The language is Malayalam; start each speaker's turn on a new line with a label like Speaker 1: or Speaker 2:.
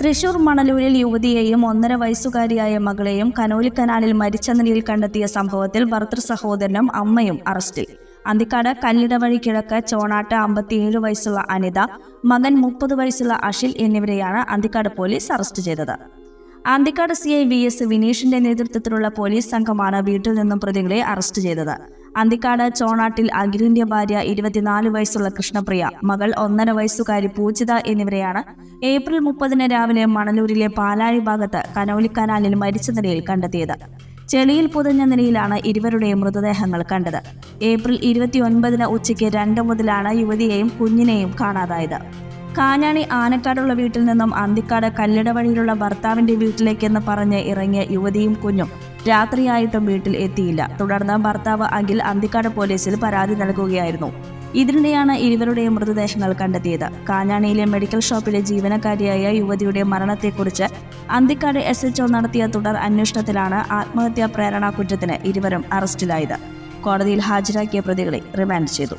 Speaker 1: തൃശൂർ മണലൂരിൽ യുവതിയെയും ഒന്നര വയസ്സുകാരിയായ മകളെയും കനോലിക്കനാലിൽ മരിച്ച നിലയിൽ കണ്ടെത്തിയ സംഭവത്തിൽ ഭർത്തൃ സഹോദരനും അമ്മയും അറസ്റ്റിൽ. അന്തിക്കാട് കല്ലിടവഴി കിഴക്ക് ചോണാട്ട് അമ്പത്തിയേഴ് വയസ്സുള്ള അനിത മകൻ മുപ്പത് വയസ്സുള്ള അഷിൽ എന്നിവരെയാണ് അന്തിക്കാട് പോലീസ് അറസ്റ്റ് ചെയ്തത്. Anthikkad C I V S വിനീഷിന്റെ നേതൃത്വത്തിലുള്ള പോലീസ് സംഘമാണ് വീട്ടിൽ നിന്നും പ്രതികളെ അറസ്റ്റ് ചെയ്തത്. അന്തിക്കാട് ചോണാട്ടിൽ അഖിലിന്റെ ഭാര്യ ഇരുപത്തിനാല് വയസ്സുള്ള കൃഷ്ണപ്രിയ മകൾ ഒന്നര വയസ്സുകാരി പൂജിത എന്നിവരെയാണ് ഏപ്രിൽ മുപ്പതിന് രാവിലെ മണലൂരിലെ പാലാഴി ഭാഗത്ത് കനോലിക്കനാലിൽ മരിച്ച നിലയിൽ കണ്ടെത്തിയത്. ചെളിയിൽ പുതഞ്ഞ നിലയിലാണ് ഇരുവരുടെയും മൃതദേഹങ്ങൾ കണ്ടത്. ഏപ്രിൽ ഇരുപത്തിയൊൻപതിന് ഉച്ചയ്ക്ക് രണ്ട് മുതലാണ് യുവതിയെയും കുഞ്ഞിനെയും കാണാതായത്. കാഞ്ഞാണി ആനക്കാടുള്ള വീട്ടിൽ നിന്നും അന്തിക്കാട് കല്ലിട വഴിയിലുള്ള ഭർത്താവിന്റെ വീട്ടിലേക്കെന്ന് പറഞ്ഞ് ഇറങ്ങിയ യുവതിയും കുഞ്ഞും രാത്രിയായിട്ടും വീട്ടിൽ എത്തിയില്ല. തുടർന്ന് ഭർത്താവ് അഖിൽ അന്തിക്കാട് പോലീസിൽ പരാതി നൽകുകയായിരുന്നു. ഇതിനിടെയാണ് ഇരുവരുടെയും മൃതദേഹങ്ങൾ കണ്ടെത്തിയത്. കാഞ്ഞാണിയിലെ മെഡിക്കൽ ഷോപ്പിലെ ജീവനക്കാരിയായ യുവതിയുടെ മരണത്തെക്കുറിച്ച് അന്തിക്കാട് എസ് എച്ച്ഒ നടത്തിയ തുടർ അന്വേഷണത്തിലാണ് ആത്മഹത്യാ പ്രേരണാ കുറ്റത്തിന് ഇരുവരും അറസ്റ്റിലായത്. കോടതിയിൽ ഹാജരാക്കിയ പ്രതികളെ റിമാൻഡ് ചെയ്തു.